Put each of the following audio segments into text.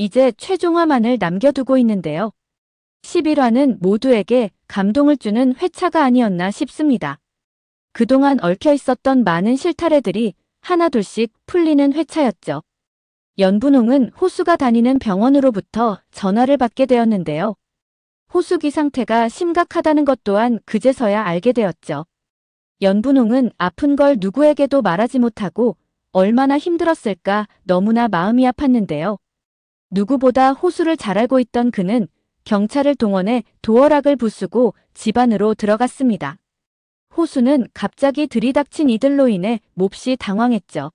이제 최종화만을 남겨두고 있는데요. 11화는 모두에게 감동을 주는 회차가 아니었나 싶습니다. 그동안 얽혀 있었던 많은 실타래들이 하나둘씩 풀리는 회차였죠. 연분홍은 호수가 다니는 병원으로부터 전화를 받게 되었는데요. 호수기 상태가 심각하다는 것 또한 그제서야 알게 되었죠. 연분홍은 아픈 걸 누구에게도 말하지 못하고 얼마나 힘들었을까 너무나 마음이 아팠는데요. 누구보다 호수를 잘 알고 있던 그는 경찰을 동원해 도어락을 부수고 집 안으로 들어갔습니다. 호수는 갑자기 들이닥친 이들로 인해 몹시 당황했죠.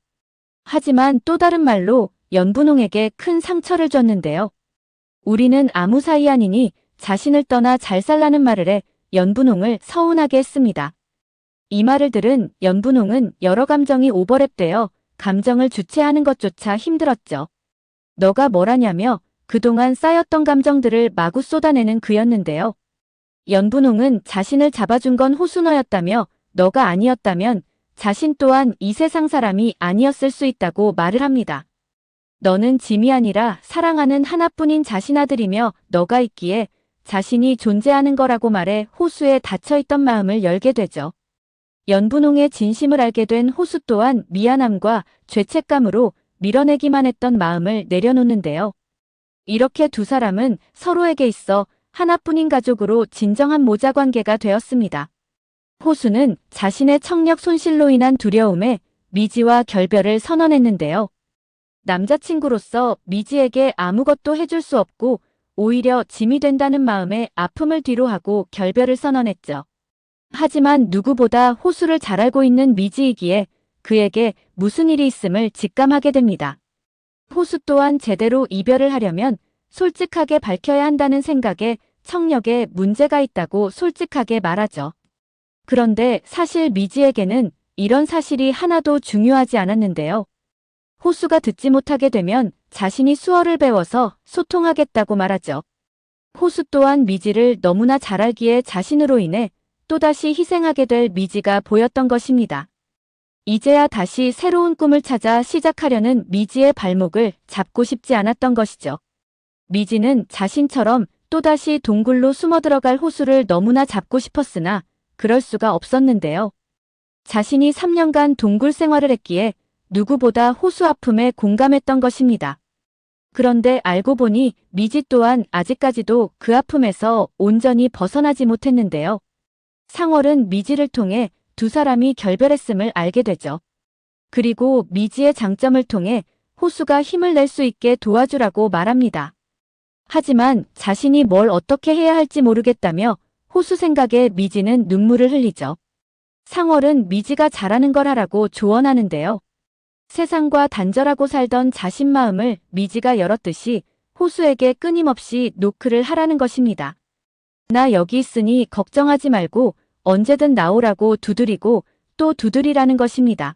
하지만 또 다른 말로 연분홍에게 큰 상처를 줬는데요. 우리는 아무 사이 아니니 자신을 떠나 잘 살라는 말을 해 연분홍을 서운하게 했습니다. 이 말을 들은 연분홍은 여러 감정이 오버랩되어 감정을 주체하는 것조차 힘들었죠. 너가 뭘 하냐며 그동안 쌓였던 감정들을 마구 쏟아내는 그였는데요. 연분홍은 자신을 잡아준 건 호순어였다며 너가 아니었다면 자신 또한 이 세상 사람이 아니었을 수 있다고 말을 합니다. 너는 짐이 아니라 사랑하는 하나뿐인 자신 아들이며 너가 있기에 자신이 존재하는 거라고 말해 호수에 닫혀있던 마음을 열게 되죠. 연분홍의 진심을 알게 된 호수 또한 미안함과 죄책감으로 밀어내기만 했던 마음을 내려놓는데요. 이렇게 두 사람은 서로에게 있어 하나뿐인 가족으로 진정한 모자 관계가 되었습니다. 호수는 자신의 청력 손실로 인한 두려움에 미지와 결별을 선언했는데요. 남자친구로서 미지에게 아무것도 해줄 수 없고 오히려 짐이 된다는 마음에 아픔을 뒤로하고 결별을 선언했죠. 하지만 누구보다 호수를 잘 알고 있는 미지이기에 그에게 무슨 일이 있음을 직감하게 됩니다. 호수 또한 제대로 이별을 하려면 솔직하게 밝혀야 한다는 생각에 청력에 문제가 있다고 솔직하게 말하죠. 그런데 사실 미지에게는 이런 사실이 하나도 중요하지 않았는데요. 호수가 듣지 못하게 되면 자신이 수어를 배워서 소통하겠다고 말하죠. 호수 또한 미지를 너무나 잘 알기에 자신으로 인해 또다시 희생하게 될 미지가 보였던 것입니다. 이제야 다시 새로운 꿈을 찾아 시작하려는 미지의 발목을 잡고 싶지 않았던 것이죠. 미지는 자신처럼 또다시 동굴로 숨어 들어갈 호수를 너무나 잡고 싶었으나 그럴 수가 없었는데요. 자신이 3년간 동굴 생활을 했기에 누구보다 호수 아픔에 공감했던 것입니다. 그런데 알고 보니 미지 또한 아직까지도 그 아픔에서 온전히 벗어나지 못했는데요. 상월은 미지를 통해 두 사람이 결별했음을 알게 되죠. 그리고 미지의 장점을 통해 호수가 힘을 낼 수 있게 도와주라고 말합니다. 하지만 자신이 뭘 어떻게 해야 할지 모르겠다며 호수 생각에 미지는 눈물을 흘리죠. 상월은 미지가 잘하는 걸 하라고 조언하는데요. 세상과 단절하고 살던 자신 마음을 미지가 열었듯이 호수에게 끊임없이 노크를 하라는 것입니다. 나 여기 있으니 걱정하지 말고 언제든 나오라고 두드리고 또 두드리라는 것입니다.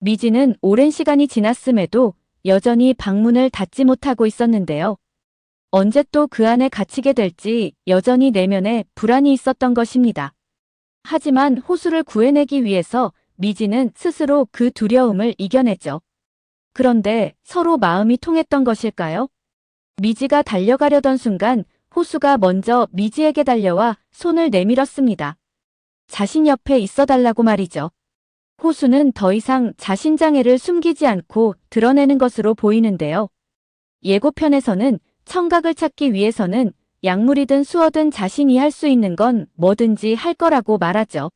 미지는 오랜 시간이 지났음에도 여전히 방문을 닫지 못하고 있었는데요. 언제 또 그 안에 갇히게 될지 여전히 내면에 불안이 있었던 것입니다. 하지만 호수를 구해내기 위해서 미지는 스스로 그 두려움을 이겨내죠. 그런데 서로 마음이 통했던 것일까요? 미지가 달려가려던 순간 호수가 먼저 미지에게 달려와 손을 내밀었습니다. 자신 옆에 있어 달라고 말이죠. 호수는 더 이상 자신 장애를 숨기지 않고 드러내는 것으로 보이는데요. 예고편에서는 청각을 찾기 위해서는 약물이든 수어든 자신이 할 수 있는 건 뭐든지 할 거라고 말하죠.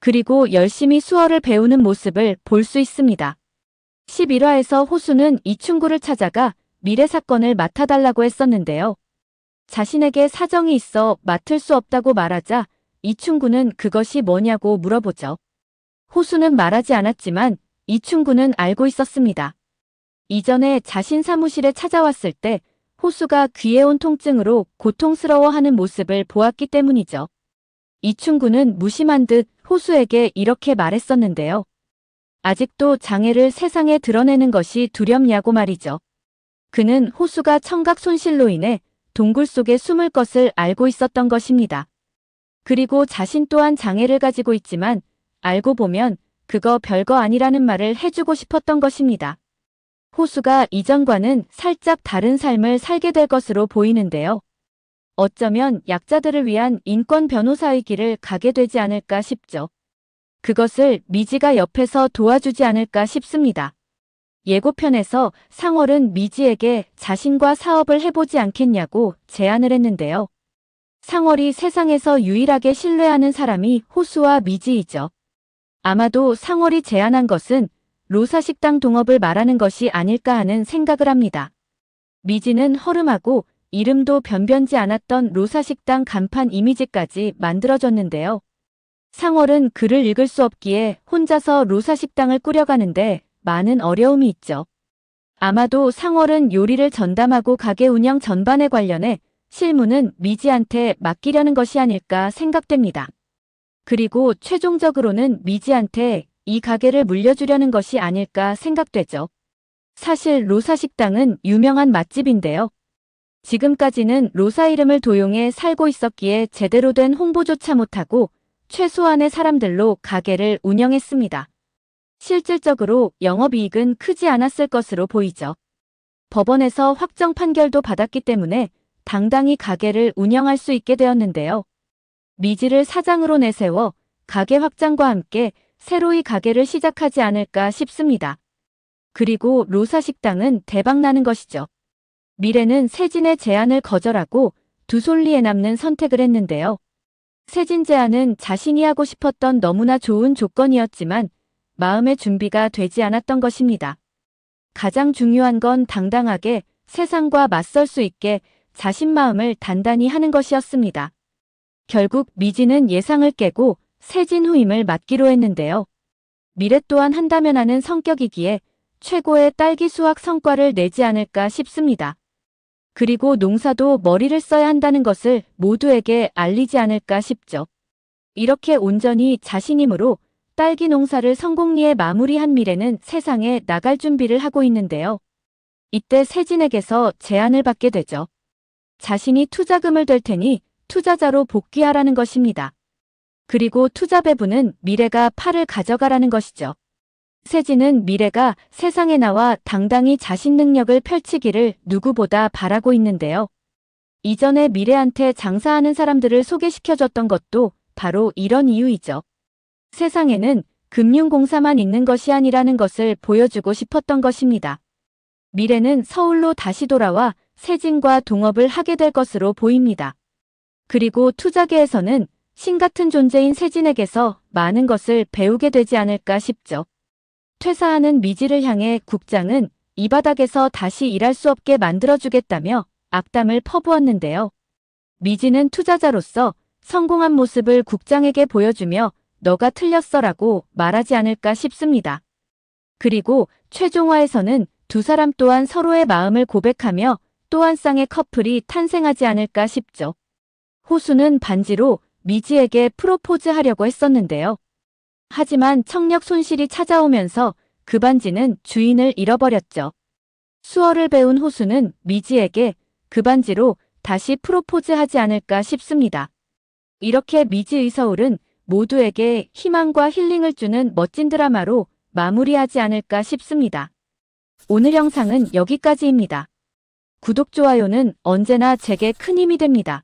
그리고 열심히 수어를 배우는 모습을 볼 수 있습니다. 11화에서 호수는 이충구를 찾아가 미래 사건을 맡아달라고 했었는데요. 자신에게 사정이 있어 맡을 수 없다고 말하자 이충구는 그것이 뭐냐고 물어보죠. 호수는 말하지 않았지만 이충구는 알고 있었습니다. 이전에 자신 사무실에 찾아왔을 때 호수가 귀에 온 통증으로 고통스러워하는 모습을 보았기 때문이죠. 이충구는 무심한 듯 호수에게 이렇게 말했었는데요. 아직도 장애를 세상에 드러내는 것이 두렵냐고 말이죠. 그는 호수가 청각 손실로 인해 동굴 속에 숨을 것을 알고 있었던 것입니다. 그리고 자신 또한 장애를 가지고 있지만 알고 보면 그거 별거 아니라는 말을 해주고 싶었던 것입니다. 호수가 이전과는 살짝 다른 삶을 살게 될 것으로 보이는데요. 어쩌면 약자들을 위한 인권 변호사의 길을 가게 되지 않을까 싶죠. 그것을 미지가 옆에서 도와주지 않을까 싶습니다. 예고편에서 상월은 미지에게 자신과 사업을 해보지 않겠냐고 제안을 했는데요. 상월이 세상에서 유일하게 신뢰하는 사람이 호수와 미지이죠. 아마도 상월이 제안한 것은 로사식당 동업을 말하는 것이 아닐까 하는 생각을 합니다. 미지는 허름하고 이름도 변변지 않았던 로사식당 간판 이미지까지 만들어졌는데요. 상월은 글을 읽을 수 없기에 혼자서 로사식당을 꾸려가는데 많은 어려움이 있죠. 아마도 상월은 요리를 전담하고 가게 운영 전반에 관련해 실무는 미지한테 맡기려는 것이 아닐까 생각됩니다. 그리고 최종적으로는 미지한테 이 가게를 물려주려는 것이 아닐까 생각되죠. 사실 로사 식당은 유명한 맛집인데요. 지금까지는 로사 이름을 도용해 살고 있었기에 제대로 된 홍보조차 못하고 최소한의 사람들로 가게를 운영했습니다. 실질적으로 영업이익은 크지 않았을 것으로 보이죠. 법원에서 확정 판결도 받았기 때문에 당당히 가게를 운영할 수 있게 되었는데요. 미지를 사장으로 내세워 가게 확장과 함께 새로이 가게를 시작하지 않을까 싶습니다. 그리고 로사 식당은 대박나는 것이죠. 미래는 세진의 제안을 거절하고 두솔리에 남는 선택을 했는데요. 세진 제안은 자신이 하고 싶었던 너무나 좋은 조건이었지만 마음의 준비가 되지 않았던 것입니다. 가장 중요한 건 당당하게 세상과 맞설 수 있게 자신 마음을 단단히 하는 것이었습니다. 결국 미지는 예상을 깨고 세진 후임을 맡기로 했는데요. 미래 또한 한다면 하는 성격이기에 최고의 딸기 수확 성과를 내지 않을까 싶습니다. 그리고 농사도 머리를 써야 한다는 것을 모두에게 알리지 않을까 싶죠. 이렇게 온전히 자신임으로 딸기 농사를 성공리에 마무리한 미래는 세상에 나갈 준비를 하고 있는데요. 이때 세진에게서 제안을 받게 되죠. 자신이 투자금을 댈 테니 투자자로 복귀하라는 것입니다. 그리고 투자 배분은 미래가 팔을 가져가라는 것이죠. 세진은 미래가 세상에 나와 당당히 자신 능력을 펼치기를 누구보다 바라고 있는데요. 이전에 미래한테 장사하는 사람들을 소개시켜줬던 것도 바로 이런 이유이죠. 세상에는 금융공사만 있는 것이 아니라는 것을 보여주고 싶었던 것입니다. 미래는 서울로 다시 돌아와 세진과 동업을 하게 될 것으로 보입니다. 그리고 투자계에서는 신 같은 존재인 세진에게서 많은 것을 배우게 되지 않을까 싶죠. 퇴사하는 미지를 향해 국장은 이 바닥에서 다시 일할 수 없게 만들어주겠다며 악담을 퍼부었는데요. 미지는 투자자로서 성공한 모습을 국장에게 보여주며 너가 틀렸어라고 말하지 않을까 싶습니다. 그리고 최종화에서는 두 사람 또한 서로의 마음을 고백하며 또 한 쌍의 커플이 탄생하지 않을까 싶죠. 호수는 반지로 미지에게 프로포즈 하려고 했었는데요. 하지만 청력 손실이 찾아오면서 그 반지는 주인을 잃어버렸죠. 수어를 배운 호수는 미지에게 그 반지로 다시 프로포즈 하지 않을까 싶습니다. 이렇게 미지의 서울은 모두에게 희망과 힐링을 주는 멋진 드라마로 마무리하지 않을까 싶습니다. 오늘 영상은 여기까지입니다. 구독, 좋아요는 언제나 제게 큰 힘이 됩니다.